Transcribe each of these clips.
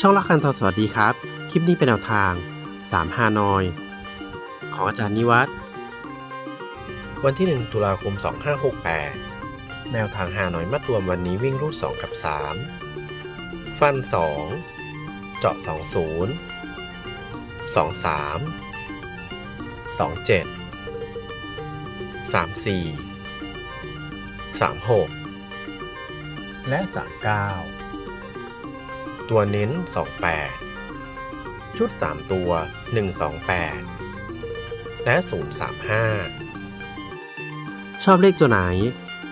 ช่องละคันทอสวัสดีครับ คลิปนี้เป็นแนวทาง3ฮานอย ของอาจารย์นิวัฒน์วันที่ 1 ตุลาคม 2568 แนวทางฮานอยมัดรวมวันนี้วิ่งรูด 2 กับ 3 ฟัน 2 เจาะ 20 23 27 34 36 และ 39 ตัวเน้น 28 ชุด 3 ตัว 128 และ 035 ชอบเลขตัวไหน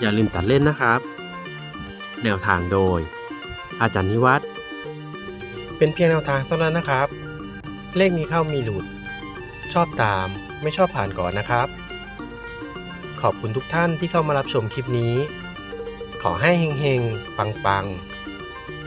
อย่าลืมตัดเล่นนะครับ แนวทางโดย อาจารย์นิวัฒน์เป็นเพียงแนวทางเท่านั้นนะครับ เลขมีเข้ามีหลุด ชอบตามไม่ชอบผ่านก่อนนะครับ ขอบคุณทุกท่านที่เข้ามารับชมคลิปนี้ ขอให้เฮงๆ ปังๆ